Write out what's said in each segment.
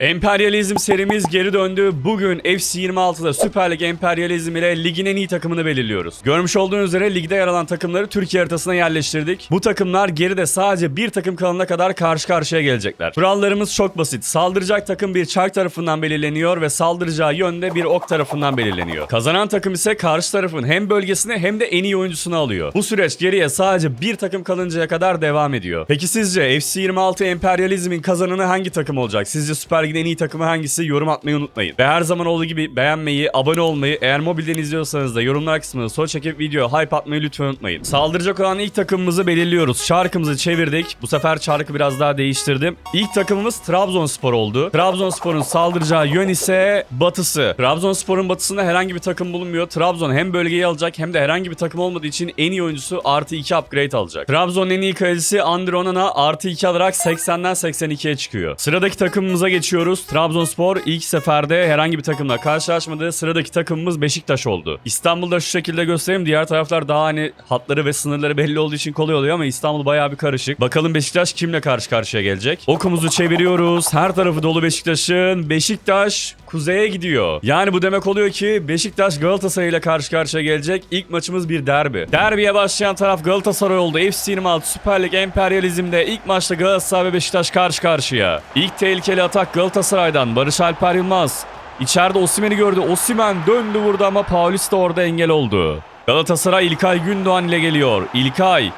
Emperyalizm serimiz geri döndü. Bugün FC 26'da Süper Lig Emperyalizm ile ligin en iyi takımını belirliyoruz. Görmüş olduğunuz üzere ligde yer alan takımları Türkiye haritasına yerleştirdik. Bu takımlar geride sadece bir takım kalana kadar karşı karşıya gelecekler. Kurallarımız çok basit. Saldıracak takım bir çark tarafından belirleniyor ve saldıracağı yönde bir ok tarafından belirleniyor. Kazanan takım ise karşı tarafın hem bölgesini hem de en iyi oyuncusunu alıyor. Bu süreç geriye sadece bir takım kalıncaya kadar devam ediyor. Peki sizce FC 26 Emperyalizm'in kazananı hangi takım olacak? Sizce Süper Lig'in en iyi takımı hangisi? Yorum atmayı unutmayın. Ve her zaman olduğu gibi beğenmeyi, abone olmayı, eğer mobilden izliyorsanız da yorumlar kısmına sol çekip video hype atmayı lütfen unutmayın. Saldıracak olan ilk takımımızı belirliyoruz. Çarkımızı çevirdik. Bu sefer çarkı biraz daha değiştirdim. İlk takımımız Trabzonspor oldu. Trabzonspor'un saldıracağı yön ise batısı. Trabzonspor'un batısında herhangi bir takım bulunmuyor. Trabzon hem bölgeyi alacak hem de herhangi bir takım olmadığı için en iyi oyuncusu artı 2 upgrade alacak. Trabzon'un en iyi kalecisi Andre Onana artı 2 alarak 80'den 82'ye çıkıyor. Sıradaki takımımıza geçiyoruz. Trabzonspor ilk seferde herhangi bir takımla karşılaşmadı. Sıradaki takımımız Beşiktaş oldu. İstanbul'da şu şekilde göstereyim. Diğer taraflar daha hani hatları ve sınırları belli olduğu için kolay oluyor ama İstanbul bayağı bir karışık. Bakalım Beşiktaş kimle karşı karşıya gelecek? Okumuzu çeviriyoruz. Her tarafı dolu Beşiktaş'ın. Beşiktaş kuzeye gidiyor. Yani bu demek oluyor ki Beşiktaş Galatasaray ile karşı karşıya gelecek. İlk maçımız bir derbi. Derbiye başlayan taraf Galatasaray oldu. FC 26 Süper Lig Emperyalizm'de ilk maçta Galatasaray ve Beşiktaş karşı karşıya. İlk tehlikeli atak Galatasaray'dan Barış Alper Yılmaz. İçeride Osimhen'i gördü. Osimhen döndü vurdu ama Paulista orada engel oldu. Galatasaray İlkay Gündoğan ile geliyor. İlkay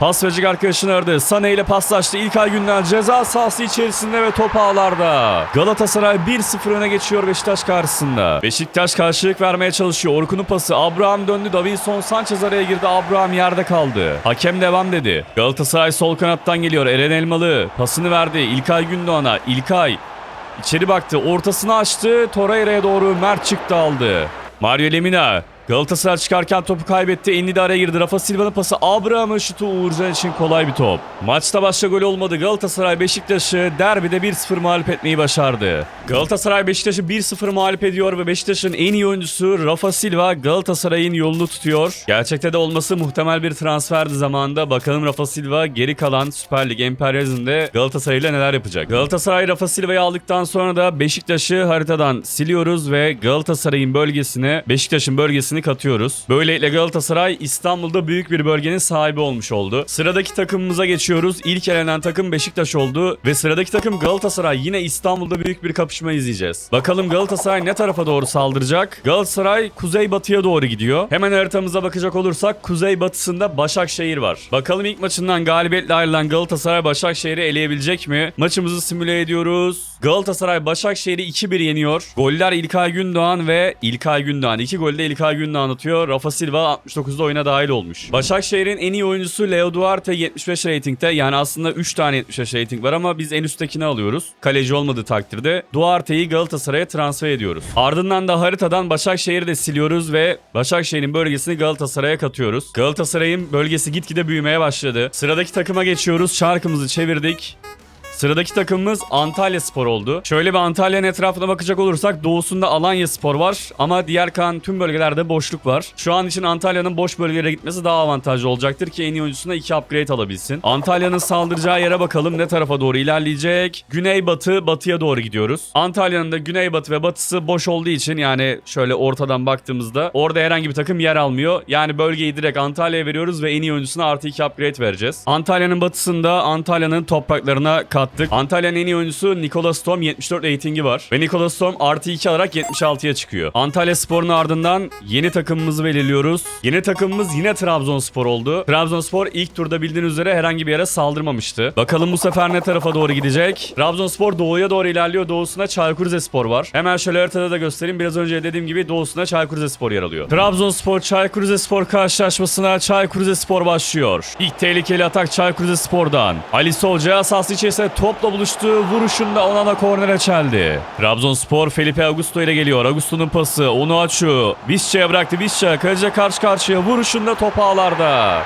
Pas verecek arkadaşını aradı. Sane ile paslaştı. İlkay Gündoğan ceza sahası içerisinde ve top ağlarda. Galatasaray 1-0 öne geçiyor Beşiktaş karşısında. Beşiktaş karşılık vermeye çalışıyor. Orkun'un pası. Abraham döndü. Davinson Sanchez araya girdi. Abraham yerde kaldı. Hakem devam dedi. Galatasaray sol kanattan geliyor. Eren Elmalı pasını verdi. İlkay Gündoğan'a. İlkay İçeri baktı. Ortasını açtı. Torreira'ya doğru Mert çıktı aldı. Mario Lemina. Galatasaray çıkarken topu kaybetti. Enli de araya girdi. Rafa Silva'nın pası Abraham'ın şutu Uğurcan için kolay bir top. Maçta başta gol olmadı. Galatasaray Beşiktaş'ı derbide 1-0 mağlup etmeyi başardı. Galatasaray Beşiktaş'ı 1-0 mağlup ediyor ve Beşiktaş'ın en iyi oyuncusu Rafa Silva Galatasaray'ın yolunu tutuyor. Gerçekte de olması muhtemel bir transferdi zamanında. Bakalım Rafa Silva geri kalan Süper Lig Emperyalizm'de Galatasaray ile neler yapacak. Galatasaray Rafa Silva'yı aldıktan sonra da Beşiktaş'ı haritadan siliyoruz ve Galatasaray'ın bölgesine Beşiktaş'ın bölgesini katıyoruz. Böylelikle Galatasaray İstanbul'da büyük bir bölgenin sahibi olmuş oldu. Sıradaki takımımıza geçiyoruz. İlk elenen takım Beşiktaş oldu ve sıradaki takım Galatasaray yine İstanbul'da büyük bir kapışma izleyeceğiz. Bakalım Galatasaray ne tarafa doğru saldıracak? Galatasaray kuzey-batıya doğru gidiyor. Hemen haritamıza bakacak olursak kuzey-batısında Başakşehir var. Bakalım ilk maçından galibiyetle ayrılan Galatasaray Başakşehir'i eleyebilecek mi? Maçımızı simüle ediyoruz. Galatasaray Başakşehir'i 2-1 yeniyor. Goller İlkay Gündoğan ve İlkay Gündoğan. İki golde İlkay Gündoğan atıyor. Rafa Silva 69'da oyuna dahil olmuş. Başakşehir'in en iyi oyuncusu Leo Duarte 75 ratingte. Yani aslında 3 tane 75 rating var ama biz en üsttekini alıyoruz. Kaleci olmadığı takdirde Duarte'yi Galatasaray'a transfer ediyoruz. Ardından da haritadan Başakşehir'i de siliyoruz ve Başakşehir'in bölgesini Galatasaray'a katıyoruz. Galatasaray'ın bölgesi gitgide büyümeye başladı. Sıradaki takıma geçiyoruz. Şarkımızı çevirdik. Sıradaki takımımız Antalya Spor oldu. Şöyle bir Antalya'nın etrafına bakacak olursak doğusunda Alanya Spor var ama diğer kalan tüm bölgelerde boşluk var. Şu an için Antalya'nın boş bölgelere gitmesi daha avantajlı olacaktır ki en iyi oyuncusuna 2 upgrade alabilsin. Antalya'nın saldıracağı yere bakalım ne tarafa doğru ilerleyecek. Güneybatı, batıya doğru gidiyoruz. Antalya'nın da güneybatı ve batısı boş olduğu için yani şöyle ortadan baktığımızda orada herhangi bir takım yer almıyor. Yani bölgeyi direkt Antalya'ya veriyoruz ve en iyi oyuncusuna artı 2 upgrade vereceğiz. Antalya'nın batısında Antalya'nın topraklarına kattık. Antalya'nın en iyi oyuncusu Nicolas Tom 74 ratingi var. Ve Nicolas Tom artı 2 alarak 76'ya çıkıyor. Antalya Spor'un ardından yeni takımımızı belirliyoruz. Yeni takımımız yine Trabzonspor oldu. Trabzonspor ilk turda bildiğiniz üzere herhangi bir yere saldırmamıştı. Bakalım bu sefer ne tarafa doğru gidecek? Trabzonspor doğuya doğru ilerliyor. Doğusunda Çaykur Rizespor var. Hemen şöyle haritada da göstereyim. Biraz önce dediğim gibi doğusunda Çaykur Rizespor yer alıyor. Trabzonspor Çaykur Rizespor karşılaşmasına Çaykur Rizespor başlıyor. İlk tehlikeli atak Çaykur Rizespor'dan. Ali Solca asası içerisinde topla buluştu. Vuruşunda Onana kornere çeldi. Trabzonspor Felipe Augusto ile geliyor. Augusto'nun pası. Onu açıyor. Visca'ya bıraktı. Visca kaleciye karşı karşıya. Vuruşunda top ağlarda.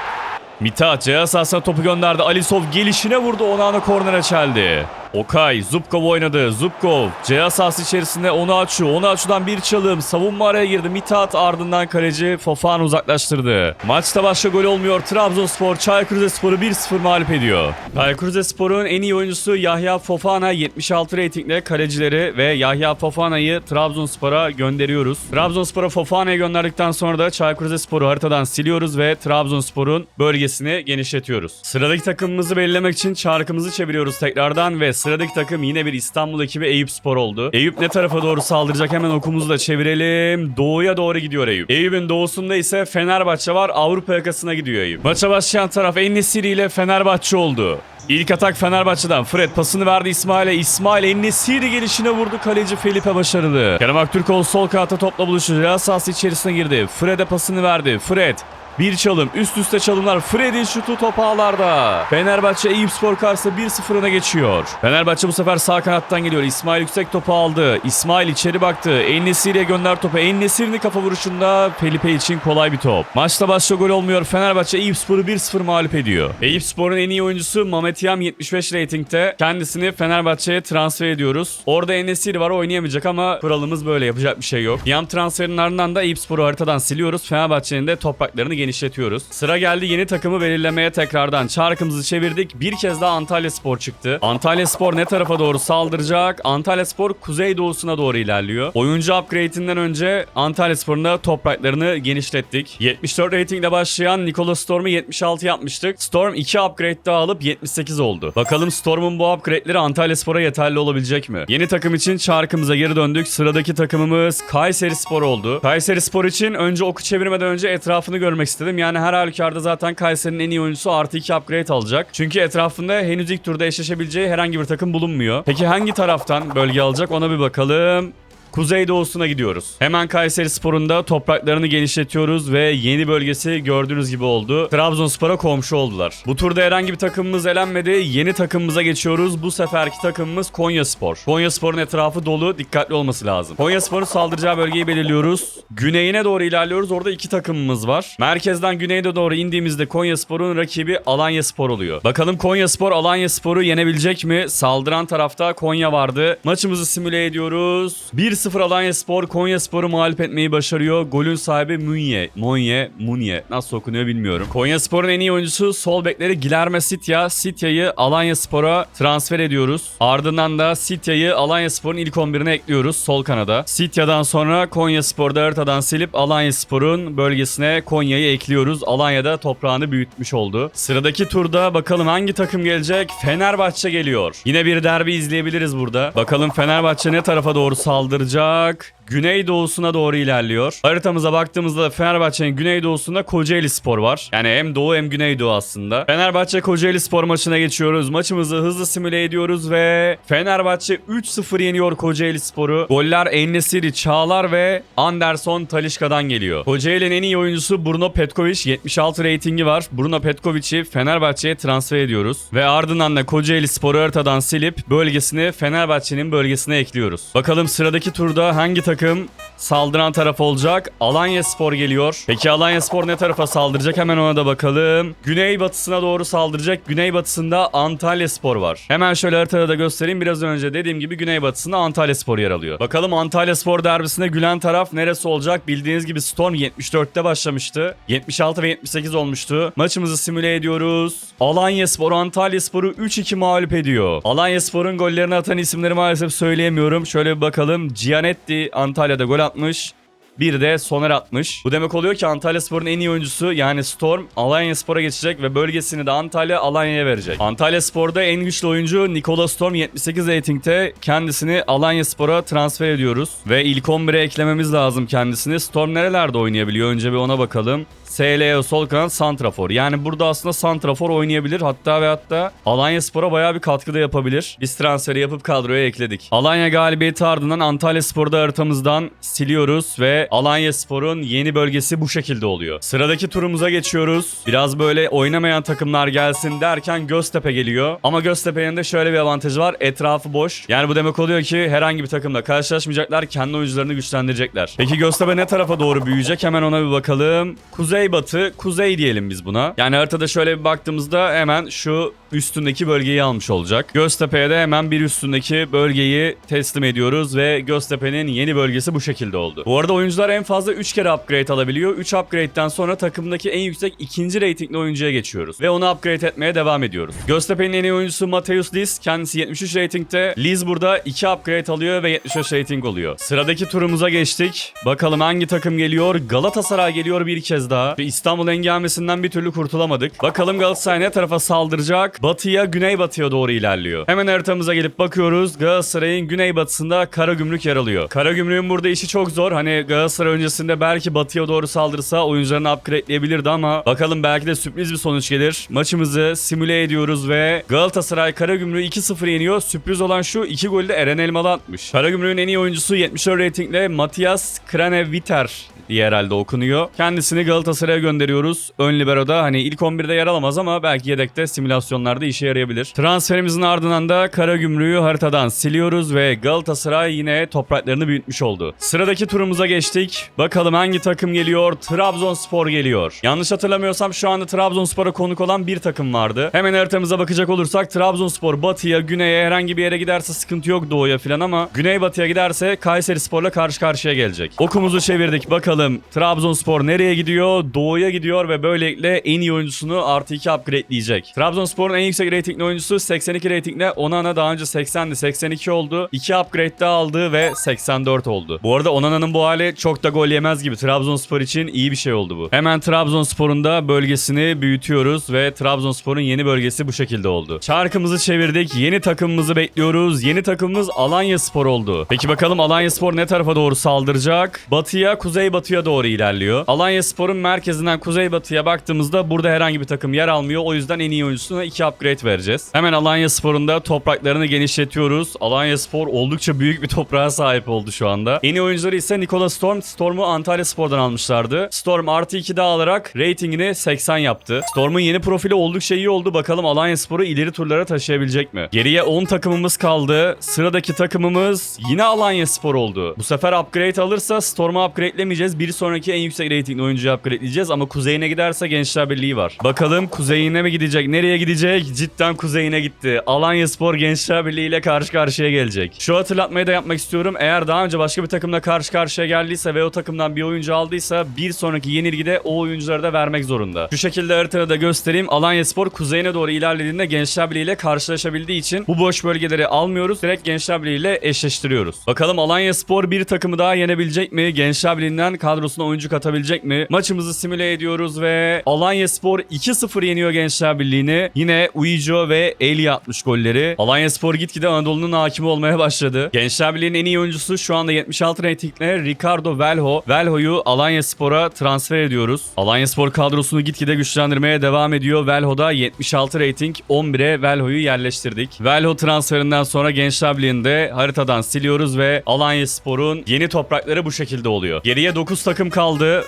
Ceza sahasına topu gönderdi. Alisov gelişine vurdu. Onana kornere çeldi. Okay, Zubkov oynadı. Zubkov, C sahası içerisinde onu açıyor. Onu açıdan bir çalım. Savunma araya girdi. Mithat ardından kaleci Fofana uzaklaştırdı. Maçta başka gol olmuyor. Trabzonspor Çaykur Rizespor'u 1-0 mağlup ediyor. Çaykur Rizespor'un en iyi oyuncusu Yahya Fofana 76 reytingle kalecileri ve Yahya Fofana'yı Trabzonspor'a gönderiyoruz. Trabzonspor'a Fofana'yı gönderdikten sonra da Çaykur Rizespor'u haritadan siliyoruz ve Trabzonspor'un bölgesini genişletiyoruz. Sıradaki takımımızı belirlemek için çarkımızı çeviriyoruz tekrardan ve sıradaki takım yine bir İstanbul ekibi Eyüp Spor oldu. Eyüp ne tarafa doğru saldıracak hemen okumuzu da çevirelim. Doğuya doğru gidiyor Eyüp. Eyüp'ün doğusunda ise Fenerbahçe var. Avrupa yakasına gidiyor Eyüp. Maça başlayan taraf Ennesiri ile Fenerbahçe oldu. İlk atak Fenerbahçe'den. Fred pasını verdi İsmail'e. İsmail Ennesiri gelişine vurdu. Kaleci Felipe başarılı. Kerem Aktürkoğlu sol kanatta topla buluştu. Real sahası içerisine girdi. Fred'e pasını verdi. Fred bir çalım, üst üste çalımlar. Fred'in şutu top ağlarda. Fenerbahçe Eyüp Spor karşısında 1-0 öne geçiyor. Fenerbahçe bu sefer sağ kanattan geliyor. İsmail yüksek topu aldı. İsmail içeri baktı. Ennesiri'ye gönder topu. Ennesiri'nin kafa vuruşunda Felipe için kolay bir top. Maçta başka gol olmuyor. Fenerbahçe Eyüp Spor'u 1-0 mağlup ediyor. Eyüp Spor'un en iyi oyuncusu Mehmet Yam 75 reytingte. Kendisini Fenerbahçe'ye transfer ediyoruz. Orada Ennesiri var oynayamayacak ama kuralımız böyle yapacak bir şey yok. Yam transferinin ardından da Eyüp Spor'u haritadan siliyoruz. Fenerbahçe'nin de topraklarını genişletiyoruz. Sıra geldi yeni takımı belirlemeye tekrardan. Çarkımızı çevirdik. Bir kez daha Antalya Spor çıktı. Antalya Spor ne tarafa doğru saldıracak? Antalya Spor kuzey doğusuna doğru ilerliyor. Oyuncu upgrade'inden önce Antalya Spor'un da topraklarını genişlettik. 74 ratingle başlayan Nikola Storm'u 76 yapmıştık. Storm 2 upgrade daha alıp 78 oldu. Bakalım Storm'un bu upgrade'leri Antalya Spor'a yeterli olabilecek mi? Yeni takım için çarkımıza geri döndük. Sıradaki takımımız Kayseri Spor oldu. Kayseri Spor için önce oku çevirmeden önce etrafını görmek istedim. Yani her halükarda zaten Kayseri'nin en iyi oyuncusu artı 2 upgrade alacak. Çünkü etrafında henüz ilk turda eşleşebileceği herhangi bir takım bulunmuyor. Peki hangi taraftan bölge alacak ona bir bakalım. Kuzeydoğusuna gidiyoruz. Hemen Kayseri Spor'un da topraklarını genişletiyoruz ve yeni bölgesi gördüğünüz gibi oldu. Trabzonspor'a komşu oldular. Bu turda herhangi bir takımımız elenmedi. Yeni takımımıza geçiyoruz. Bu seferki takımımız Konya Spor. Konya Spor'un etrafı dolu. Dikkatli olması lazım. Konya Spor'un saldıracağı bölgeyi belirliyoruz. Güneyine doğru ilerliyoruz. Orada iki takımımız var. Merkezden güneyde doğru indiğimizde Konya Spor'un rakibi Alanya Spor oluyor. Bakalım Konya Spor Alanya Spor'u yenebilecek mi? Saldıran tarafta Konya vardı. Maçımızı simüle ediyoruz. 1-0 Alanya Spor Konya Spor'u mağlup etmeyi başarıyor. Golün sahibi Munye. Monye, Munye. Nasıl okunuyor bilmiyorum. Konya Spor'un en iyi oyuncusu sol bekleri Gilerme Sitya. Sitya'yı Alanya Spor'a transfer ediyoruz. Ardından da Sitya'yı Alanya Spor'un ilk 11'ine ekliyoruz sol kanada. Sitya'dan sonra Konya Spor'da haritadan silip Alanya Spor'un bölgesine Konya'yı ekliyoruz. Alanya'da toprağını büyütmüş oldu. Sıradaki turda bakalım hangi takım gelecek? Fenerbahçe geliyor. Yine bir derbi izleyebiliriz burada. Bakalım Fenerbahçe ne tarafa doğru saldıracak? olacak. Güneydoğusuna doğru ilerliyor. Haritamıza baktığımızda da Fenerbahçe'nin güneydoğusunda Kocaeli Spor var. Yani hem doğu hem güneydoğu aslında. Fenerbahçe Kocaeli Spor maçına geçiyoruz. Maçımızı hızlı simüle ediyoruz ve Fenerbahçe 3-0 yeniyor Kocaeli Spor'u. Goller Ennesiri, Çağlar ve Anderson Talişka'dan geliyor. Kocaeli'nin en iyi oyuncusu Bruno Petkovic 76 reytingi var. Bruno Petkovic'i Fenerbahçe'ye transfer ediyoruz. Ve ardından da Kocaeli Spor'u haritadan silip bölgesini Fenerbahçe'nin bölgesine ekliyoruz. Bakalım sıradaki turda hangi takım takım saldıran taraf olacak? Alanya Spor geliyor. Peki Alanya Spor ne tarafa saldıracak? Hemen ona da bakalım. Güneybatısına doğru saldıracak. Güneybatısında Antalya Spor var. Hemen şöyle haritada da göstereyim. Biraz önce dediğim gibi güneybatısında Antalya Spor yer alıyor. Bakalım Antalya Spor derbisinde gülen taraf neresi olacak? Bildiğiniz gibi Storm 74'te başlamıştı. 76 ve 78 olmuştu. Maçımızı simüle ediyoruz. Alanya Spor Antalya Spor'u 3-2 mağlup ediyor. Alanya Spor'un gollerini atan isimleri maalesef söyleyemiyorum. Şöyle bir bakalım. Gianetti Antalya'da gol atmış. Bir de Soner atmış. Bu demek oluyor ki Antalya Spor'un en iyi oyuncusu yani Storm Alanya Spor'a geçecek ve bölgesini de Antalya Alanya'ya verecek. Antalya Spor'da en güçlü oyuncu Nikola Storm 78 ratingte kendisini Alanya Spor'a transfer ediyoruz. Ve ilk 11'e eklememiz lazım kendisini. Storm nerelerde oynayabiliyor önce bir ona bakalım. SLO sol kanat Santrafor. Yani burada aslında Santrafor oynayabilir. Hatta ve hatta Alanya Spor'a bayağı bir katkı da yapabilir. Biz transferi yapıp kadroya ekledik. Alanya galibiyeti ardından Antalya Spor'da haritamızdan siliyoruz ve Alanya Spor'un yeni bölgesi bu şekilde oluyor. Sıradaki turumuza geçiyoruz. Biraz böyle oynamayan takımlar gelsin derken Göztepe geliyor. Ama Göztepe'nin de şöyle bir avantajı var. Etrafı boş. Yani bu demek oluyor ki herhangi bir takımla karşılaşmayacaklar. Kendi oyuncularını güçlendirecekler. Peki Göztepe ne tarafa doğru büyüyecek? Hemen ona bir bakalım. Kuzeybatı, kuzey diyelim biz buna. Yani haritada şöyle bir baktığımızda hemen şu üstündeki bölgeyi almış olacak. Göztepe'ye de hemen bir üstündeki bölgeyi teslim ediyoruz ve Göztepe'nin yeni bölgesi bu şekilde oldu. Bu arada oyuncular en fazla 3 kere upgrade alabiliyor. 3 upgrade'den sonra takımdaki en yüksek ikinci ratingli oyuncuya geçiyoruz. Ve onu upgrade etmeye devam ediyoruz. Göztepe'nin en iyi oyuncusu Mateus Liz. Kendisi 73 ratingte. Liz burada 2 upgrade alıyor ve 75 rating oluyor. Sıradaki turumuza geçtik. Bakalım hangi takım geliyor? Galatasaray geliyor bir kez daha. Ve İstanbul engelmesinden bir türlü kurtulamadık. Bakalım Galatasaray ne tarafa saldıracak? Batıya, güneybatıya doğru ilerliyor. Hemen haritamıza gelip bakıyoruz. Galatasaray'ın güneybatısında Karagümrük yer alıyor. Karagümrük'ün burada işi çok zor. Hani Galatasaray öncesinde belki batıya doğru saldırsa oyuncularını upgrade'leyebilirdi ama bakalım belki de sürpriz bir sonuç gelir. Maçımızı simüle ediyoruz ve Galatasaray Karagümrük'ü 2-0 yeniyor. Sürpriz olan şu iki golü de Eren Elmalı atmış. Karagümrük'ün en iyi oyuncusu 74 ratingle Matias Kraneviter diye herhalde okunuyor. Kendisini Galatasaray'a gönderiyoruz. Ön libero'da hani ilk 11'de yer alamaz ama belki yedekte simülasyonlarda işe yarayabilir. Transferimizin ardından da Karagümrük'ü haritadan siliyoruz ve Galatasaray yine topraklarını büyütmüş oldu. Sıradaki turumuza geçtik. Bakalım hangi takım geliyor? Trabzonspor geliyor. Yanlış hatırlamıyorsam şu anda Trabzonspor'a konuk olan bir takım vardı. Hemen haritamıza bakacak olursak Trabzonspor batıya, güneye herhangi bir yere giderse sıkıntı yok doğuya falan ama güneybatıya giderse Kayseri Spor'la karşı karşıya gelecek. Okumuzu çevirdik bakalım Trabzonspor nereye gidiyor? Doğuya gidiyor ve böylelikle en iyi oyuncusunu artı 2 upgradeleyecek. Trabzonspor'un en yüksek ratingli oyuncusu 82 ratingle Onana daha önce 80'di 82 oldu. 2 upgrade daha aldı ve 84 oldu. Bu arada Onana'nın bu hali çok da gol yemez gibi Trabzonspor için iyi bir şey oldu bu. Hemen Trabzonspor'un da bölgesini büyütüyoruz ve Trabzonspor'un yeni bölgesi bu şekilde oldu. Çarkımızı çevirdik. Yeni takımımızı bekliyoruz. Yeni takımımız Alanya Spor oldu. Peki bakalım Alanya Spor ne tarafa doğru saldıracak? Batıya, kuzeybatıya doğru ilerliyor. Alanya Spor'un merkezinden kuzeybatıya baktığımızda burada herhangi bir takım yer almıyor. O yüzden en iyi oyuncusuna 2 upgrade vereceğiz. Hemen Alanya Spor'un da topraklarını genişletiyoruz. Alanya Spor oldukça büyük bir toprağa sahip oldu şu anda. En iyi oyuncuları ise Nikola Storm. Storm'u Antalya Spor'dan almışlardı. Storm artı 2 daha alarak ratingini 80 yaptı. Storm'un yeni profili oldukça iyi oldu. Bakalım Alanya Spor'u ileri turlara taşıyabilecek mi? Geriye 10 takımımız kaldı. Sıradaki takımımız yine Alanya Spor oldu. Bu sefer upgrade alırsa Storm'u upgradelemeyeceğiz. Bir sonraki en yüksek ratingli oyuncuyu upgradeleyeceğiz ama kuzeyine giderse Gençler Birliği var. Bakalım kuzeyine mi gidecek? Nereye gidecek? Cidden kuzeyine gitti. Alanya Spor Gençler Birliği ile karşı karşıya gelecek. Şu hatırlatmayı da yapmak istiyorum. Eğer daha önce başka bir takımla karşı karşıya geldiyse ve o takımdan bir oyuncu aldıysa bir sonraki yenilgide o oyuncuları da vermek zorunda. Şu şekilde haritada da göstereyim. Alanya Spor kuzeyine doğru ilerlediğinde Gençler Birliği ile karşılaşabildiği için bu boş bölgeleri almıyoruz. Direkt Gençler Birliği ile eşleştiriyoruz. Bakalım Alanya Spor bir takımı daha yenebilecek mi? Gençler Birliği'nden kadrosuna oyuncu katabilecek mi? Maçımızı simüle ediyoruz ve Alanya Spor 2-0 yeniyor Gençler Birliği'ni. Yine Uijo ve Eli atmış golleri. Alanya Spor gitgide Anadolu'nun hakimi olmaya başladı. Gençler Birliği'nin en iyi oyuncusu şu anda 76 ratingle Ricardo Velho. Velho'yu Alanya Spor'a transfer ediyoruz. Alanya Spor kadrosunu gitgide güçlendirmeye devam ediyor. Velho'da 76 rating 11'e Velho'yu yerleştirdik. Velho transferinden sonra Gençler Birliği'nde haritadan siliyoruz ve Alanya Spor'un yeni toprakları bu şekilde oluyor. Geriye 9 takım kaldı.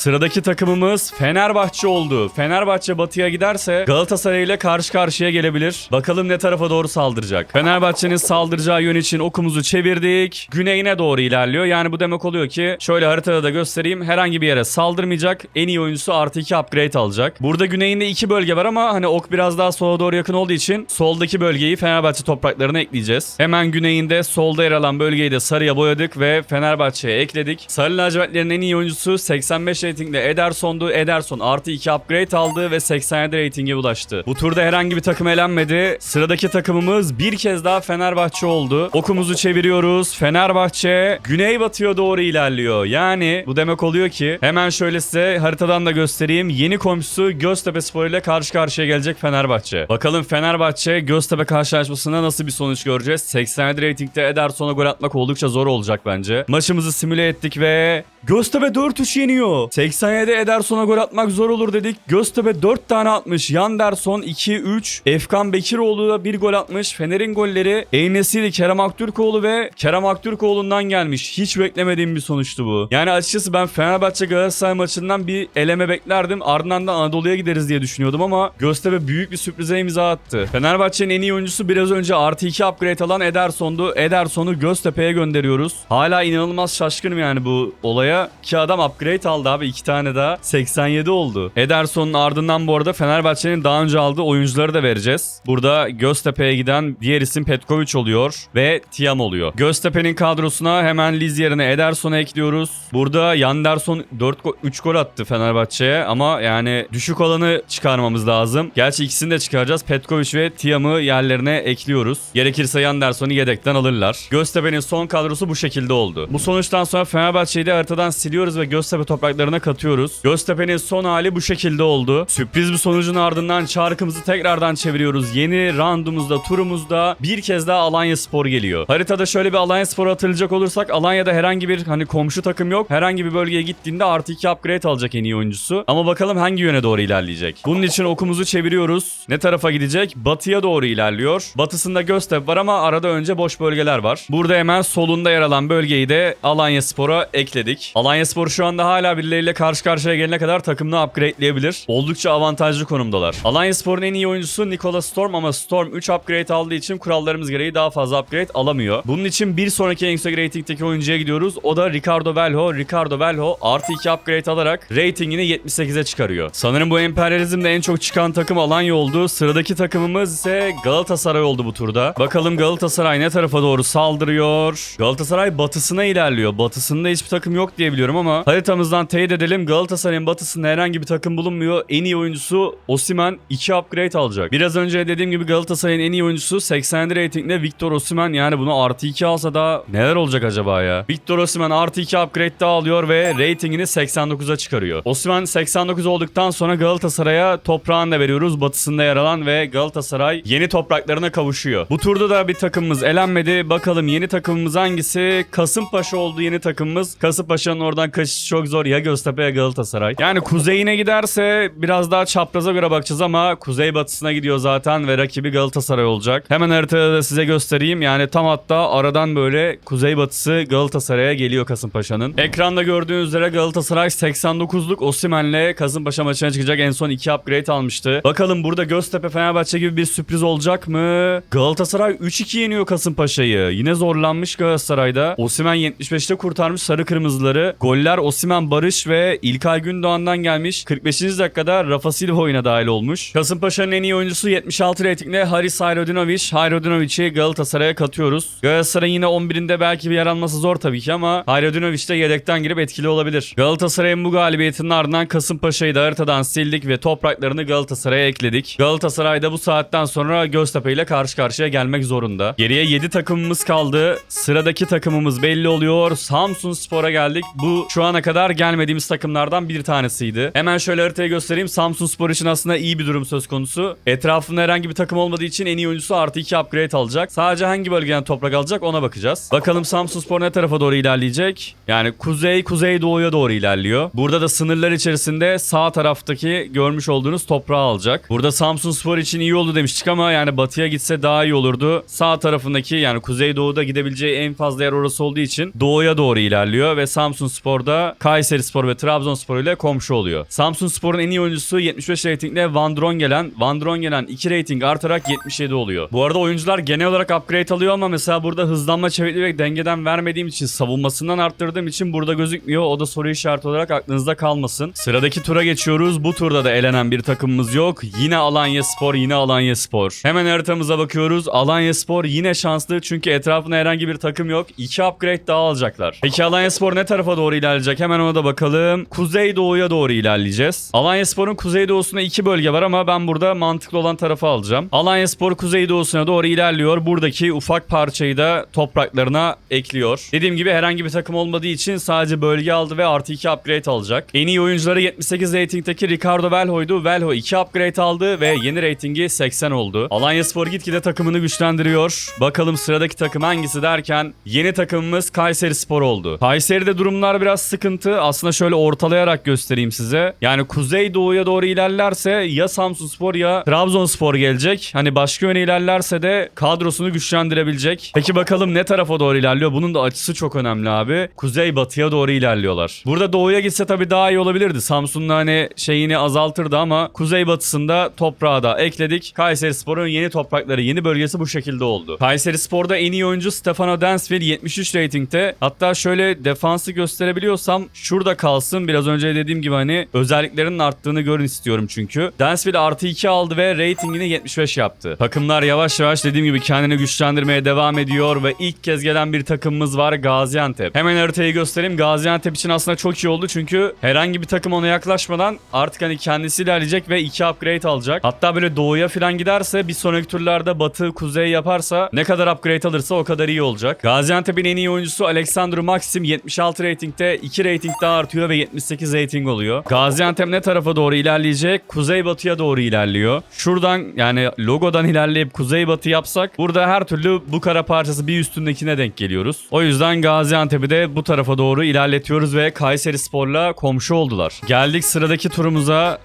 Sıradaki takımımız Fenerbahçe oldu. Fenerbahçe batıya giderse Galatasaray ile karşı karşıya gelebilir. Bakalım ne tarafa doğru saldıracak. Fenerbahçe'nin saldıracağı yön için okumuzu çevirdik. Güneyine doğru ilerliyor. Yani bu demek oluyor ki şöyle haritada da göstereyim. Herhangi bir yere saldırmayacak. En iyi oyuncusu artı 2 upgrade alacak. Burada güneyinde iki bölge var ama hani ok biraz daha sola doğru yakın olduğu için soldaki bölgeyi Fenerbahçe topraklarına ekleyeceğiz. Hemen güneyinde solda yer alan bölgeyi de sarıya boyadık ve Fenerbahçe'ye ekledik. Sarı lacivertlerin en iyi oyuncusu 85 ratingle Ederson'du. Ederson artı 2 upgrade aldı ve 87 ratinge ulaştı. Bu turda herhangi bir takım elenmedi. Sıradaki takımımız bir kez daha Fenerbahçe oldu. Okumuzu çeviriyoruz. Fenerbahçe güneybatıya doğru ilerliyor. Yani bu demek oluyor ki hemen şöyle size haritadan da göstereyim. Yeni komşusu Göztepe Spor ile karşı karşıya gelecek Fenerbahçe. Bakalım Fenerbahçe Göztepe karşılaşmasında nasıl bir sonuç göreceğiz? 87 ratingde Ederson'a gol atmak oldukça zor olacak bence. Maçımızı simüle ettik ve Göztepe 4-3 yeniyor. 87 Ederson'a gol atmak zor olur dedik. Göztepe 4 tane atmış. Yanderson 2-3. Efkan Bekiroğlu da 1 gol atmış. Fener'in golleri Eynesi'ydi Kerem Aktürkoğlu ve Kerem Aktürkoğlu'ndan gelmiş. Hiç beklemediğim bir sonuçtu bu. Yani açıkçası ben Fenerbahçe Galatasaray maçından bir eleme beklerdim. Ardından da Anadolu'ya gideriz diye düşünüyordum ama Göztepe büyük bir sürprize imza attı. Fenerbahçe'nin en iyi oyuncusu biraz önce artı 2 upgrade alan Ederson'du. Ederson'u Göztepe'ye gönderiyoruz. Hala inanılmaz şaşkınım yani bu olaya. Ki adam upgrade aldı abi. İki tane daha. 87 oldu. Ederson'un ardından bu arada Fenerbahçe'nin daha önce aldığı oyuncuları da vereceğiz. Burada Göztepe'ye giden diğer isim Petkovic oluyor ve Tiam oluyor. Göztepe'nin kadrosuna hemen Liz yerine Ederson'u ekliyoruz. Burada Yanderson 4 go 3 gol attı Fenerbahçe'ye ama yani düşük olanı çıkarmamız lazım. Gerçi ikisini de çıkaracağız. Petkovic ve Tiam'ı yerlerine ekliyoruz. Gerekirse Yanderson'u yedekten alırlar. Göztepe'nin son kadrosu bu şekilde oldu. Bu sonuçtan sonra Fenerbahçe'yi de haritadan siliyoruz ve Göztepe topraklarına katıyoruz. Göztepe'nin son hali bu şekilde oldu. Sürpriz bir sonucun ardından çarkımızı tekrardan çeviriyoruz. Yeni roundumuzda, turumuzda bir kez daha Alanya Spor geliyor. Haritada şöyle bir Alanya Spor'a atılacak olursak Alanya'da herhangi bir hani komşu takım yok. Herhangi bir bölgeye gittiğinde artı 2 upgrade alacak en iyi oyuncusu. Ama bakalım hangi yöne doğru ilerleyecek. Bunun için okumuzu çeviriyoruz. Ne tarafa gidecek? Batıya doğru ilerliyor. Batısında Göztepe var ama arada önce boş bölgeler var. Burada hemen solunda yer alan bölgeyi de Alanya Spor'a ekledik. Alanya Spor şu anda hala birileriyle karşı karşıya gelene kadar takımını upgrade'leyebilir. Oldukça avantajlı konumdalar. Alanya Spor'un en iyi oyuncusu Nikola Storm ama Storm 3 upgrade aldığı için kurallarımız gereği daha fazla upgrade alamıyor. Bunun için bir sonraki en yüksek ratingdeki oyuncuya gidiyoruz. O da Ricardo Velho. Ricardo Velho artı 2 upgrade alarak ratingini 78'e çıkarıyor. Sanırım bu emperyalizmde en çok çıkan takım Alanya oldu. Sıradaki takımımız ise Galatasaray oldu bu turda. Bakalım Galatasaray ne tarafa doğru saldırıyor? Galatasaray batısına ilerliyor. Batısında hiçbir takım yok diye biliyorum ama haritamızdan teyit edelim. Galatasaray'ın batısında herhangi bir takım bulunmuyor. En iyi oyuncusu Osimen 2 upgrade alacak. Biraz önce dediğim gibi Galatasaray'ın en iyi oyuncusu 80 ratingde Victor Osimen. Yani bunu artı 2 alsa da neler olacak acaba ya? Victor Osimen artı 2 upgrade daha alıyor ve ratingini 89'a çıkarıyor. Osimen 89 olduktan sonra Galatasaray'a toprağını da veriyoruz. Batısında yer alan ve Galatasaray yeni topraklarına kavuşuyor. Bu turda da bir takımımız elenmedi. Bakalım yeni takımımız hangisi? Kasımpaşa oldu yeni takımımız. Kasımpaşa'nın oradan kaçışı çok zor. Ya Göztepe ya Galatasaray. Yani kuzeyine giderse biraz daha çapraza göre bakacağız ama kuzey batısına gidiyor zaten ve rakibi Galatasaray olacak. Hemen haritada da size göstereyim. Yani tam hatta aradan böyle kuzey batısı Galatasaray'a geliyor Kasımpaşa'nın. Ekranda gördüğünüz üzere Galatasaray 89'luk Osimhen'le Kasımpaşa maçına çıkacak. En son 2 upgrade almıştı. Bakalım burada Göztepe Fenerbahçe gibi bir sürpriz olacak mı? Galatasaray 3-2 yeniyor Kasımpaşa'yı. Yine zorlanmış Galatasaray'da. Osimhen 75'te kurtarmış sarı kırmızıları. Goller Osimhen Barış ve İlkay Gündoğan'dan gelmiş. 45. dakikada Rafa Silva oyuna dahil olmuş. Kasımpaşa'nın en iyi oyuncusu 76 reytingli Haris Hayrodinovic. Hayrodinoviç'i Galatasaray'a katıyoruz. Galatasaray'ın yine 11'inde belki bir yer alması zor tabii ki ama Hayrodinovic de yedekten girip etkili olabilir. Galatasaray'ın bu galibiyetinin ardından Kasımpaşa'yı da haritadan sildik ve topraklarını Galatasaray'a ekledik. Galatasaray da bu saatten sonra Göztepe ile karşı karşıya gelmek zorunda. Geriye 7 takımımız kaldı. Sıradaki takımımız belli oluyor. Samsun Spor'a geldik. Bu şu ana kadar gelmediğimiz takımlardan bir tanesiydi. Hemen şöyle haritayı göstereyim. Samsun Spor için aslında iyi bir durum söz konusu. Etrafında herhangi bir takım olmadığı için en iyi oyuncusu artı 2 upgrade alacak. Sadece hangi bölgeden toprak alacak ona bakacağız. Bakalım Samsun Spor ne tarafa doğru ilerleyecek? Yani kuzey kuzey doğuya doğru ilerliyor. Burada da sınırlar içerisinde sağ taraftaki görmüş olduğunuz toprağı alacak. Burada Samsun Spor için iyi oldu demiştik ama yani batıya gitse daha iyi olurdu. Sağ tarafındaki yani kuzey doğuda gidebileceği en fazla yer orası olduğu için doğuya doğru ilerliyor ve Samsun Spor'da Kayseri Spor ve Trabzonspor ile komşu oluyor. Samsun Spor'un en iyi oyuncusu 75 reytingle Van Drongelen. Van Drongelen 2 reyting artarak 77 oluyor. Bu arada oyuncular genel olarak upgrade alıyor ama mesela burada hızlanma çevikliği ve dengeden vermediğim için savunmasından arttırdığım için burada gözükmüyor. O da soru işareti olarak aklınızda kalmasın. Sıradaki tura geçiyoruz. Bu turda da elenen bir takımımız yok. Yine Alanya Spor, yine Alanya Spor. Hemen haritamıza bakıyoruz. Alanya Spor yine şanslı çünkü etrafında herhangi bir takım yok. 2 upgrade daha alacaklar. Peki Alanya Spor ne tarafa doğru ilerleyecek? Hemen ona da bakalım. Kuzey doğuya doğru ilerleyeceğiz. Alanya Spor'un kuzey doğusunda iki bölge var ama ben burada mantıklı olan tarafı alacağım. Alanya Spor kuzey doğusuna doğru ilerliyor. Buradaki ufak parçayı da topraklarına ekliyor. Dediğim gibi herhangi bir takım olmadığı için sadece bölge aldı ve artı 2 upgrade alacak. En iyi oyuncuları 78 ratingdeki Ricardo Velho'ydu. Velho 2 upgrade aldı ve yeni ratingi 80 oldu. Alanya Spor gitgide takımını güçlendiriyor. Bakalım sıradaki takım hangisi derken yeni takımımız Kayseri Spor oldu. Kayseri'de durumlar biraz sıkıntı. Aslında şöyle ortalayarak göstereyim size. Yani kuzey doğuya doğru ilerlerse ya Samsunspor ya Trabzonspor gelecek. Hani başka yöne ilerlerse de kadrosunu güçlendirebilecek. Peki bakalım ne tarafa doğru ilerliyor? Bunun da açısı çok önemli abi. Kuzey batıya doğru ilerliyorlar. Burada doğuya gitse tabii daha iyi olabilirdi. Samsun'un hani şeyini azaltırdı ama kuzey batısında toprağı da ekledik. Kayseri Spor'un yeni toprakları, yeni bölgesi bu şekilde oldu. Kayseri Spor'da en iyi oyuncu Stefano Dansville 73 ratingte. Hatta şöyle defansı gösterebiliyorsam şurada kalsın. Biraz önce dediğim gibi hani özelliklerinin arttığını görün istiyorum çünkü. Dansville artı 2 aldı ve ratingini 75 yaptı. Takımlar yavaş yavaş dediğim gibi kendini güçlendirmeye devam ediyor ve ilk kez gelen bir takımımız var Gaziantep. Hemen haritayı göstereyim. Gaziantep için aslında çok iyi oldu çünkü herhangi bir takım ona yaklaşmadan artık hani kendisi ilerleyecek ve 2 upgrade alacak. Hatta böyle doğuya falan giderse bir sonraki turlarda batı, kuzey yaparsa ne kadar upgrade alırsa o kadar iyi olacak. Gaziantep'in en iyi oyuncusu Alexandru Maxim 76 ratingte 2 rating daha artıyor ve 78 rating oluyor. Gaziantep ne tarafa doğru ilerleyecek? Kuzey batıya doğru ilerliyor. Şuradan yani logodan ilerleyip kuzey batı yapsak burada her türlü bu kara parçası bir üstündekine denk geliyoruz. O yüzden Gaziantep'i de bu tarafa doğru ilerletiyoruz ve Kayseri Spor'la komşu oldular. Geldik sıradaki turumuza.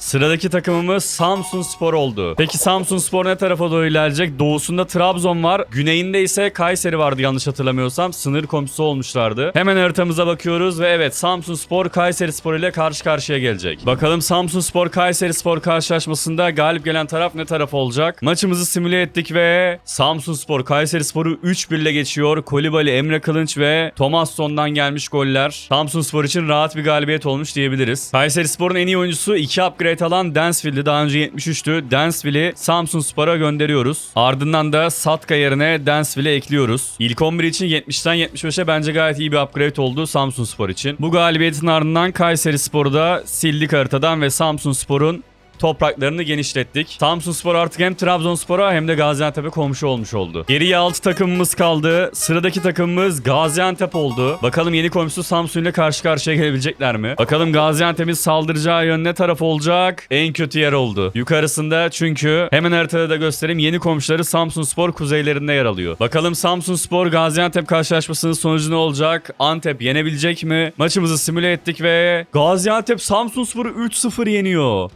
Sıradaki takımımız Samsun Spor oldu. Peki Samsun Spor ne tarafa doğru ilerleyecek? Doğusunda Trabzon var. Güneyinde ise Kayseri vardı yanlış hatırlamıyorsam. Sınır komşusu olmuşlardı. Hemen haritamıza bakıyoruz ve evet Samsun Spor Kayseri Spor ile karşı karşıya gelecek. Bakalım Samsun Spor Kayseri Spor karşılaşmasında galip gelen taraf ne taraf olacak? Maçımızı simüle ettik ve Samsun Spor Kayseri Spor'u 3-1 ile geçiyor. Kolibali, Emre Kılınç ve Thomasson'dan gelmiş goller. Samsun Spor için rahat bir galibiyet olmuş diyebiliriz. Kayseri Spor'un en iyi oyuncusu 2 upgrade alan Dansville'di. Daha önce 73'tü. Dansville'i Samsun Spor'a gönderiyoruz. Ardından da Satka yerine Dansville'i ekliyoruz. İlk 11 için 70'ten 75'e bence gayet iyi bir upgrade oldu Samsun Spor için. Bu galibiyetin ardından Kayseri Spor'u da sildik haritadan ve Samsun Spor'un topraklarını genişlettik. Samsunspor artık hem Trabzonspor'a hem de Gaziantep'e komşu olmuş oldu. Geriye 6 takımımız kaldı. Sıradaki takımımız Gaziantep oldu. Bakalım yeni komşusu Samsun ile karşı karşıya gelebilecekler mi? Bakalım Gaziantep'in saldıracağı yön ne taraf olacak? En kötü yer oldu. Yukarısında çünkü hemen haritada da göstereyim yeni komşuları Samsunspor kuzeylerinde yer alıyor. Bakalım Samsunspor Gaziantep karşılaşmasının sonucu ne olacak? Antep yenebilecek mi? Maçımızı simüle ettik ve Gaziantep Samsunspor'u 3-0 yeniyor.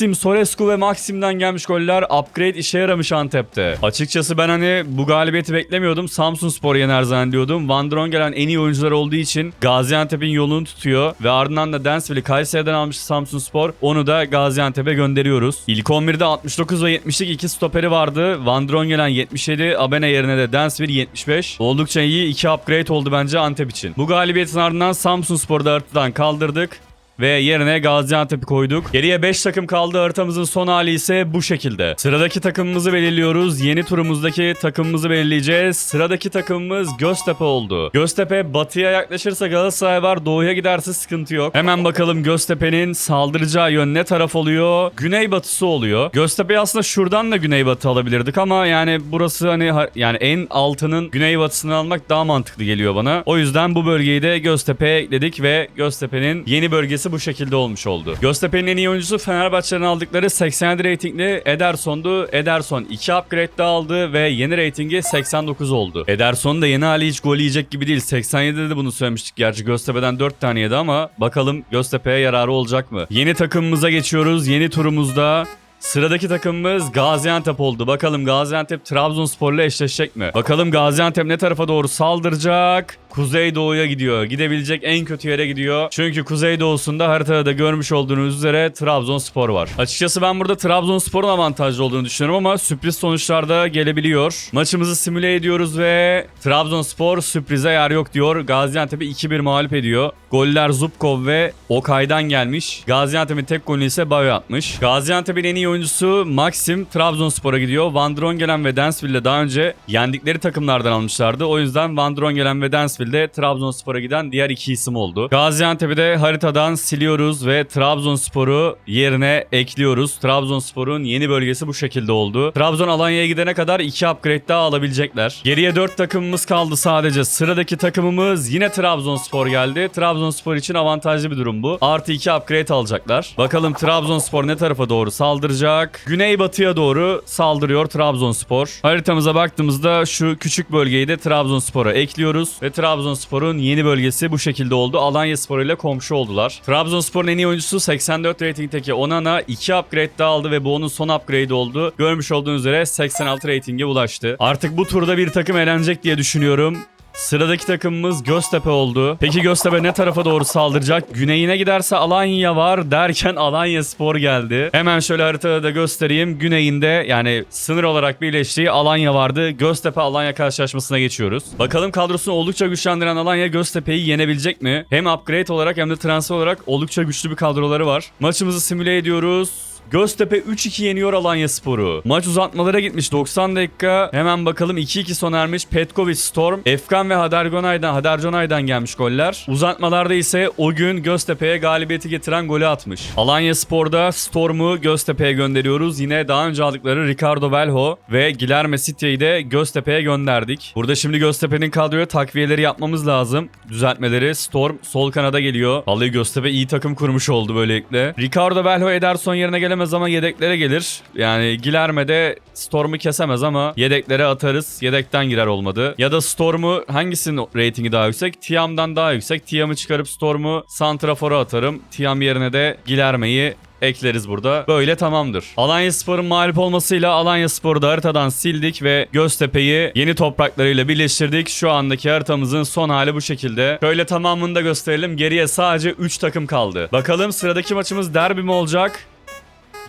Maxim, Sorescu ve Maxim'den gelmiş goller upgrade işe yaramış Antep'te. Açıkçası ben hani bu galibiyeti beklemiyordum. Samsunspor yener zannediyordum. Van Drongelen en iyi oyuncular olduğu için Gaziantep'in yolunu tutuyor ve ardından da Dansville'i Kayseri'den almış Samsunspor. Onu da Gaziantep'e gönderiyoruz. İlk 11'de 69 ve 70'lik iki stoperi vardı. Van Drongelen 77, Abene yerine de Dansville 75. Oldukça iyi iki upgrade oldu bence Antep için. Bu galibiyetin ardından Samsunspor'u da haritadan kaldırdık ve yerine Gaziantep'i koyduk. Geriye 5 takım kaldı. Haritamızın son hali ise bu şekilde. Sıradaki takımımızı belirliyoruz. Yeni turumuzdaki takımımızı belirleyeceğiz. Sıradaki takımımız Göztepe oldu. Göztepe batıya yaklaşırsa Galatasaray var. Doğuya giderse sıkıntı yok. Hemen bakalım Göztepe'nin saldıracağı yön ne taraf oluyor? Güneybatısı oluyor. Göztepe'yi aslında şuradan da güneybatı alabilirdik ama yani burası hani ha- yani en altının güneybatısını almak daha mantıklı geliyor bana. O yüzden bu bölgeyi de Göztepe'ye ekledik ve Göztepe'nin yeni bölgesi bu şekilde olmuş oldu. Göztepe'nin en iyi oyuncusu Fenerbahçe'den aldıkları 87 ratingli Ederson'du. Ederson 2 upgrade daha aldı ve yeni ratingi 89 oldu. Ederson da yeni hali hiç gol yiyecek gibi değil. 87'de de bunu söylemiştik gerçi Göztepe'den 4 tane yedi ama bakalım Göztepe'ye yararı olacak mı? Yeni takımımıza geçiyoruz. Yeni turumuzda Sıradaki takımımız Gaziantep oldu. Bakalım Gaziantep Trabzonspor'la eşleşecek mi? Bakalım Gaziantep ne tarafa doğru saldıracak? Kuzeydoğu'ya gidiyor. Gidebilecek en kötü yere gidiyor. Çünkü Kuzeydoğu'sunda haritada da görmüş olduğunuz üzere Trabzonspor var. Açıkçası ben burada Trabzonspor'un avantajlı olduğunu düşünüyorum ama sürpriz sonuçlar da gelebiliyor. Maçımızı simüle ediyoruz ve Trabzonspor sürprize yer yok diyor. Gaziantep'i 2-1 mağlup ediyor. Goller Zubkov ve Okay'dan gelmiş. Gaziantep'in tek golünü ise Bayo atmış. Gaziantep'in en iyi oyuncusu Maxim Trabzonspor'a gidiyor. Van Drongelen ve Dansville'le daha önce yendikleri takımlardan almışlardı. O yüzden Van Drongelen ve Dansville'de Trabzonspor'a giden diğer iki isim oldu. Gaziantep'i de haritadan siliyoruz ve Trabzonspor'u yerine ekliyoruz. Trabzonspor'un yeni bölgesi bu şekilde oldu. Trabzon Alanya'ya gidene kadar 2 upgrade daha alabilecekler. Geriye 4 takımımız kaldı sadece. Sıradaki takımımız yine Trabzonspor geldi. Trabzonspor için avantajlı bir durum bu. Artı 2 upgrade alacaklar. Bakalım Trabzonspor ne tarafa doğru saldıracak? Güneybatıya doğru saldırıyor Trabzonspor. Haritamıza baktığımızda şu küçük bölgeyi de Trabzonspor'a ekliyoruz. Ve Trabzonspor'un yeni bölgesi bu şekilde oldu. Alanya Spor ile komşu oldular. Trabzonspor'un en iyi oyuncusu 84 ratingdeki Onana 2 upgrade daha aldı ve bu onun son upgrade oldu. Görmüş olduğunuz üzere 86 ratinge ulaştı. Artık bu turda bir takım elenecek diye düşünüyorum. Sıradaki takımımız Göztepe oldu. Peki Göztepe ne tarafa doğru saldıracak? Güneyine giderse Alanya var derken Alanya Spor geldi. Hemen şöyle haritada da göstereyim. Güneyinde yani sınır olarak birleştiği Alanya vardı. Göztepe Alanya karşılaşmasına geçiyoruz. Bakalım kadrosunu oldukça güçlendiren Alanya Göztepe'yi yenebilecek mi? Hem upgrade olarak hem de transfer olarak oldukça güçlü bir kadroları var. Maçımızı simüle ediyoruz. Göztepe 3-2 yeniyor Alanya Sporu. Maç uzatmalara gitmiş 90 dakika. Hemen bakalım 2-2 sona ermiş. Petkovic, Storm, Efkan ve Hadergonay'dan, Haderconay'dan gelmiş goller. Uzatmalarda ise o gün Göztepe'ye galibiyeti getiren golü atmış. Alanya Spor'da Storm'u Göztepe'ye gönderiyoruz. Yine daha önce aldıkları Ricardo Velho ve Guilherme Sitia'yı de Göztepe'ye gönderdik. Burada şimdi Göztepe'nin kadroya takviyeleri yapmamız lazım. Düzeltmeleri. Storm sol kanada geliyor. Vallahi Göztepe iyi takım kurmuş oldu böylelikle. Ricardo Velho Ederson yerine gelemez ama yedeklere gelir. Yani Guilherme de Storm'u kesemez ama yedeklere atarız. Yedekten girer olmadı. Ya da Storm'u hangisinin ratingi daha yüksek? Tiam'dan daha yüksek. Tiam'ı çıkarıp Storm'u Santrafor'a atarım. Tiam yerine de Guilherme'yi ekleriz burada. Böyle tamamdır. Alanya Spor'un mağlup olmasıyla Alanya Spor'u da haritadan sildik ve Göztepe'yi yeni topraklarıyla birleştirdik. Şu andaki haritamızın son hali bu şekilde. Şöyle tamamını da gösterelim. Geriye sadece 3 takım kaldı. Bakalım sıradaki maçımız derbi mi olacak?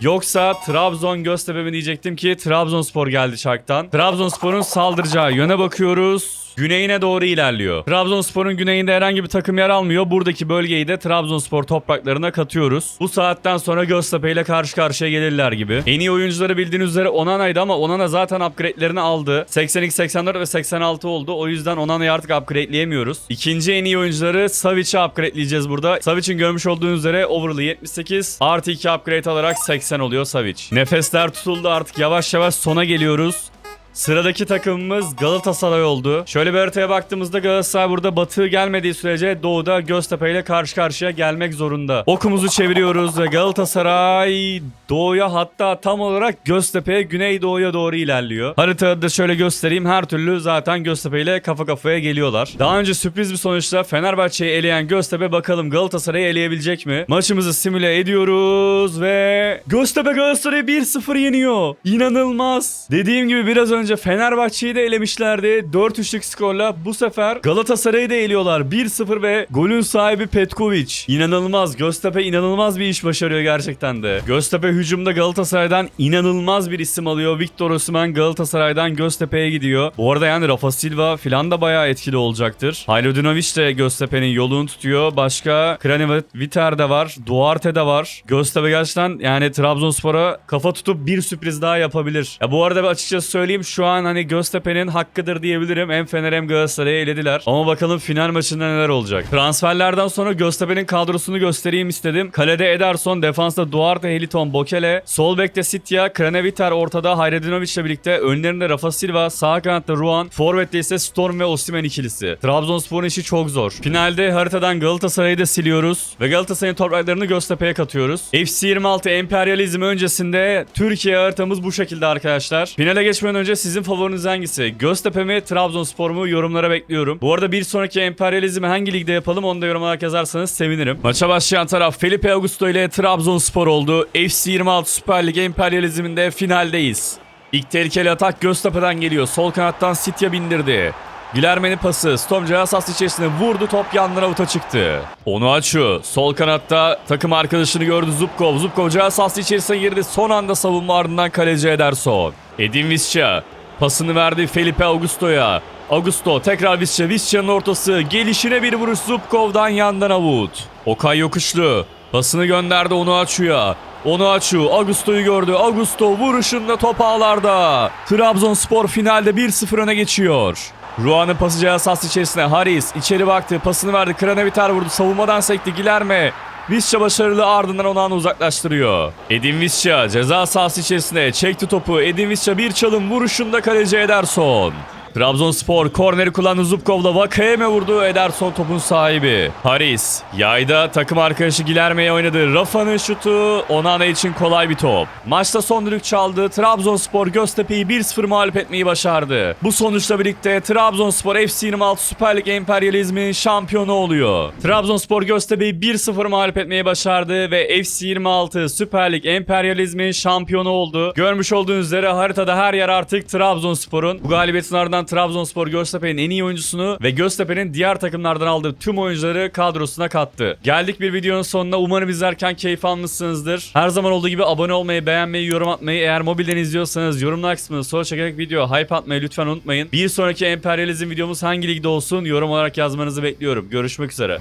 Yoksa Trabzon Göztepe mi diyecektim ki Trabzonspor geldi çarktan. Trabzonspor'un saldıracağı yöne bakıyoruz. Güneyine doğru ilerliyor. Trabzonspor'un güneyinde herhangi bir takım yer almıyor. Buradaki bölgeyi de Trabzonspor topraklarına katıyoruz. Bu saatten sonra Göztepe ile karşı karşıya gelirler gibi. En iyi oyuncuları bildiğiniz üzere Onana'ydı ama Onana zaten upgrade'lerini aldı. 82, 84 ve 86 oldu. O yüzden Onana'yı artık upgradeleyemiyoruz. İkinci en iyi oyuncuları Savic'i upgradeleyeceğiz burada. Savic'in görmüş olduğunuz üzere overall'ı 78. Artı 2 upgrade alarak 80 oluyor Savic. Nefesler tutuldu artık yavaş yavaş sona geliyoruz. Sıradaki takımımız Galatasaray oldu. Şöyle bir haritaya baktığımızda Galatasaray burada batığı gelmediği sürece doğuda Göztepe ile karşı karşıya gelmek zorunda. Okumuzu çeviriyoruz ve Galatasaray doğuya hatta tam olarak Göztepe'ye güneydoğuya doğru ilerliyor. Haritada da şöyle göstereyim. Her türlü zaten Göztepe ile kafa kafaya geliyorlar. Daha önce sürpriz bir sonuçla Fenerbahçe'yi eleyen Göztepe bakalım Galatasaray'ı eleyebilecek mi? Maçımızı simüle ediyoruz ve Göztepe Galatasaray'ı 1-0 yeniyor. İnanılmaz. Dediğim gibi biraz önce Fenerbahçe'yi de elemişlerdi. 4-3'lük skorla bu sefer Galatasaray'ı da eliyorlar. 1-0 ve golün sahibi Petkovic. İnanılmaz. Göztepe inanılmaz bir iş başarıyor gerçekten de. Göztepe hücumda Galatasaray'dan inanılmaz bir isim alıyor. Victor Osimhen Galatasaray'dan Göztepe'ye gidiyor. Bu arada yani Rafa Silva filan da bayağı etkili olacaktır. Hajdinovic de Göztepe'nin yolunu tutuyor. Başka Kranivet Viter de var. Duarte de var. Göztepe gerçekten yani Trabzonspor'a kafa tutup bir sürpriz daha yapabilir. Ya bu arada açıkçası söyleyeyim şu an hani Göztepe'nin hakkıdır diyebilirim. Hem Fener hem Galatasaray'ı elediler. Ama bakalım final maçında neler olacak. Transferlerden sonra Göztepe'nin kadrosunu göstereyim istedim. Kalede Ederson, defansta Duarte, Heliton, Bokele, sol bekte Sitya, Kraneviter ortada Hayredinovic ile birlikte önlerinde Rafa Silva, sağ kanatta Ruan, forvette ise Storm ve Osimhen ikilisi. Trabzonspor'un işi çok zor. Finalde haritadan Galatasaray'ı da siliyoruz ve Galatasaray'ın topraklarını Göztepe'ye katıyoruz. FC 26 emperyalizm öncesinde Türkiye haritamız bu şekilde arkadaşlar. Finale geçmeden önce sizin favoriniz hangisi? Göztepe mi, Trabzonspor mu? Yorumlara bekliyorum. Bu arada bir sonraki emperyalizmi hangi ligde yapalım onu da yorumlara yazarsanız sevinirim. Maça başlayan taraf Felipe Augusto ile Trabzonspor oldu. FC 26 Süper Lig emperyalizminde finaldeyiz. İlk tehlikeli atak Göztepe'den geliyor. Sol kanattan Sitya bindirdi. Gülermen'in pası Storm ceza sahası içerisine vurdu top yandan avuta çıktı. Onu açıyor. Sol kanatta takım arkadaşını gördü Zubkov. Zubkov ceza sahası içerisine girdi. Son anda savunma ardından kaleci Ederson. Edin Visca pasını verdi Felipe Augusto'ya. Augusto tekrar Visca. Visca'nın ortası. Gelişine bir vuruş Zubkov'dan yandan avut. Okay yokuşlu. Pasını gönderdi onu açıyor. Onu açıyor. Augusto'yu gördü. Augusto vuruşunda top ağlarda. Trabzonspor finalde 1-0 öne geçiyor. Ruan'ın pası ceza sahası içerisine. Haris içeri baktı. Pasını verdi. Kraneviter vurdu. Savunmadan sekti. Gilerme. Visca başarılı ardından Onan'ı uzaklaştırıyor. Edin Visca ceza sahası içerisine çekti topu. Edin Visca bir çalım vuruşunda kaleci Ederson. Trabzonspor korneri kullandı Zubkov'la Vakayeme vurdu. Ederson topun sahibi. Haris yayda takım arkadaşı Gilerme'ye oynadı. Rafa'nın şutu Onana için kolay bir top. Maçta son düdük çaldı. Trabzonspor Göztepe'yi 1-0 mağlup etmeyi başardı. Bu sonuçla birlikte Trabzonspor FC 26 Süper Lig Emperyalizmi şampiyonu oluyor. Trabzonspor Göztepe'yi 1-0 mağlup etmeyi başardı ve FC 26 Süper Lig Emperyalizmi şampiyonu oldu. Görmüş olduğunuz üzere haritada her yer artık Trabzonspor'un. Bu galibiyetin ardından Trabzonspor Göztepe'nin en iyi oyuncusunu ve Göztepe'nin diğer takımlardan aldığı tüm oyuncuları kadrosuna kattı. Geldik bir videonun sonuna. Umarım izlerken keyif almışsınızdır. Her zaman olduğu gibi abone olmayı, beğenmeyi, yorum atmayı, eğer mobilden izliyorsanız yorumlar kısmına soru çekerek video hype atmayı lütfen unutmayın. Bir sonraki emperyalizm videomuz hangi ligde olsun yorum olarak yazmanızı bekliyorum. Görüşmek üzere.